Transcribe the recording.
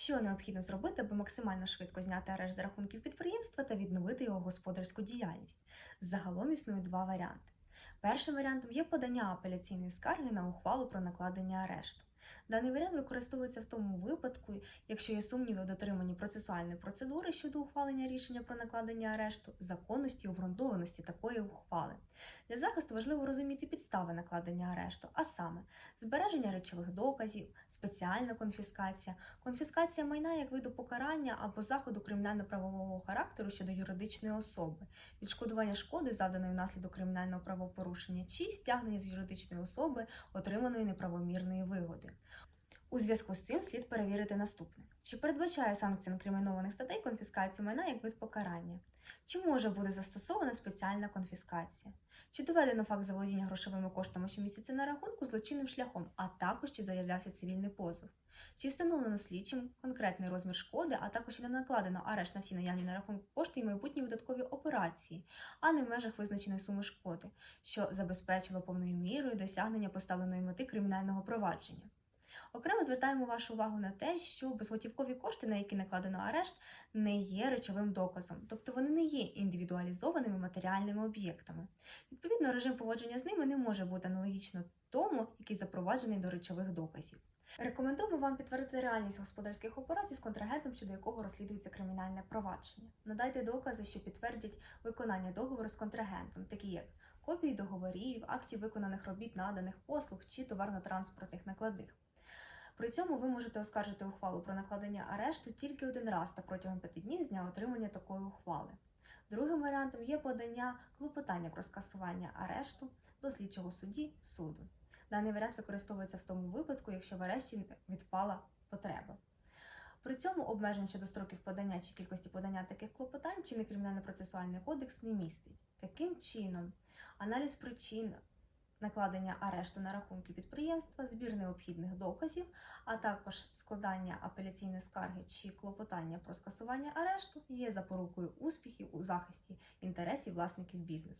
Що необхідно зробити, аби максимально швидко зняти арешт за рахунків підприємства та відновити його господарську діяльність? Загалом існують два варіанти. Першим варіантом є подання апеляційної скарги на ухвалу про накладення арешту. Даний варіант використовується в тому випадку, якщо є сумніви в дотриманні процесуальної процедури щодо ухвалення рішення про накладення арешту, законності і обґрунтованості такої ухвали. Для захисту важливо розуміти підстави накладення арешту, а саме збереження речових доказів, спеціальна конфіскація, конфіскація майна як виду покарання або заходу кримінально-правового характеру щодо юридичної особи, відшкодування шкоди, завданої внаслідок кримінального правопорушення, чи стягнення з юридичної особи отриманої неправомірної вигоди. У зв'язку з цим слід перевірити наступне: чи передбачає санкція інкримінованих статей конфіскацію майна як вид покарання? Чи може бути застосована спеціальна конфіскація? Чи доведено факт заволодіння грошовими коштами щомісяця на рахунку злочинним шляхом, а також чи заявлявся цивільний позов? Чи встановлено слідчим конкретний розмір шкоди, а також не накладено арешт на всі наявні на рахунку кошти і майбутні видаткові операції, а не в межах визначеної суми шкоди, що забезпечило повною мірою досягнення поставленої мети кримінального провадження? Окремо звертаємо вашу увагу на те, що безготівкові кошти, на які накладено арешт, не є речовим доказом, тобто вони не є індивідуалізованими матеріальними об'єктами. Відповідно, режим поводження з ними не може бути аналогічно тому, який запроваджений до речових доказів. Рекомендуємо вам підтвердити реальність господарських операцій з контрагентом, щодо якого розслідується кримінальне провадження. Надайте докази, що підтвердять виконання договору з контрагентом, такі як копії договорів, актів виконаних робіт, наданих послуг чи товарно-транспортних накладних. При цьому ви можете оскаржити ухвалу про накладення арешту тільки один раз та протягом п'яти днів з дня отримання такої ухвали. Другим варіантом є подання клопотання про скасування арешту до слідчого судді суду. Даний варіант використовується в тому випадку, якщо в арешті відпала потреба. При цьому обмежень щодо строків подання чи кількості подання таких клопотань чинний кримінально-процесуальний кодекс не містить. Таким чином, аналіз причин накладення арешту на рахунки підприємства, збір необхідних доказів, а також складання апеляційної скарги чи клопотання про скасування арешту є запорукою успіхів у захисті інтересів власників бізнесу.